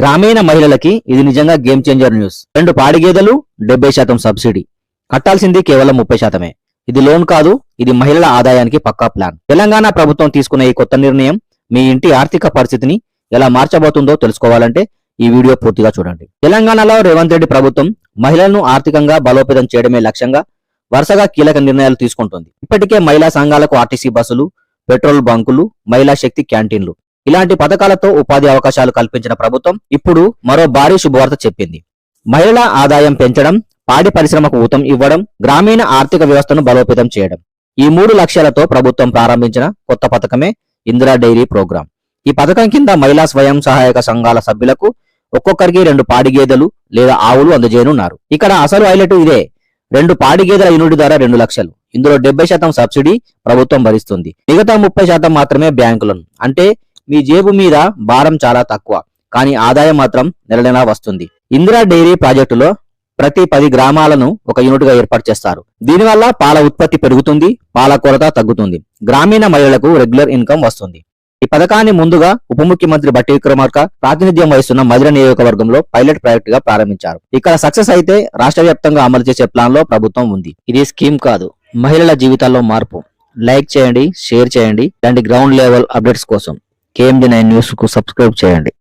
గ్రామీణ మహిళలకి ఇది నిజంగా గేమ్ చేంజర్ న్యూస్ రెండు పాడి గేదెలు డెబ్బై శాతం సబ్సిడీ. కట్టాల్సింది కేవలం ముప్పై శాతమే. ఇది లోన్ కాదు ఇది మహిళల ఆదాయానికి పక్కా ప్లాన్. తెలంగాణ ప్రభుత్వం తీసుకున్న ఈ కొత్త నిర్ణయం మీ ఇంటి ఆర్థిక పరిస్థితిని ఎలా మార్చబోతుందో తెలుసుకోవాలంటే ఈ వీడియో పూర్తిగా చూడండి. తెలంగాణలో రేవంత్ రెడ్డి ప్రభుత్వం మహిళలను ఆర్థికంగా బలోపేతం చేయడమే లక్ష్యంగా వరుసగా కీలక నిర్ణయాలు తీసుకుంటుంది. ఇప్పటికే మహిళా సంఘాలకు ఆర్టీసీ బస్సులు పెట్రోల్ బంకులు మహిళా శక్తి క్యాంటీన్లు. ఇలాంటి పథకాలతో ఉపాధి అవకాశాలు కల్పించిన ప్రభుత్వం ఇప్పుడు మరో భారీ శుభవార్త చెప్పింది. మహిళల ఆదాయం పెంచడం పాడి పరిశ్రమకు ఊతం ఇవ్వడం గ్రామీణ ఆర్థిక వ్యవస్థను బలోపేతం చేయడం. ఈ మూడు లక్ష్యాలతో ప్రభుత్వం ప్రారంభించిన కొత్త పథకమే ఇందిరా డైరీ ప్రోగ్రాం. ఈ పథకం కింద మహిళా స్వయం సహాయక సంఘాల సభ్యులకు ఒక్కొక్కరికి రెండు పాడి గేదెలు లేదా ఆవులు అందజేయనున్నారు. ఇక్కడ అసలు హైలైట్ ఇదే. రెండు పాడి గేదెల యూనిట్ ధర రెండు లక్షలు. ఇందులో డెబ్బై శాతం సబ్సిడీ ప్రభుత్వం భరిస్తుంది. మిగతా ముప్పై శాతం మాత్రమే బ్యాంకులను. అంటే మీ జేబు మీద భారం చాలా తక్కువ కానీ ఆదాయం మాత్రం నెలనెలా వస్తుంది. ఇందిరా డైరీ ప్రాజెక్టులో ప్రతి పది గ్రామాలను ఒక యూనిట్గా ఏర్పాటు చేస్తారు. దీనివల్ల పాల ఉత్పత్తి పెరుగుతుంది పాల కొరత తగ్గుతుంది గ్రామీణ మహిళలకు రెగ్యులర్ ఇన్కమ్ వస్తుంది. ఈ పథకాన్ని ముందుగా ఉప ముఖ్యమంత్రి బట్టి విక్రమార్క ప్రాతినిధ్యం వహిస్తున్న మధుర నియోజకవర్గంలో పైలట్ ప్రాజెక్ట్గా ప్రారంభించారు. ఇక్కడ సక్సెస్ అయితే రాష్ట్ర వ్యాప్తంగా అమలు చేసే ప్లాన్లో ప్రభుత్వం ఉంది. ఇది స్కీమ్ కాదు మహిళల జీవితాల్లో మార్పు. లైక్ చేయండి షేర్ చేయండి. ఇలాంటి గ్రౌండ్ లెవెల్ అప్డేట్స్ కోసం కేఎండి నైన్ న్యూస్కు సబ్స్క్రైబ్ చేయండి.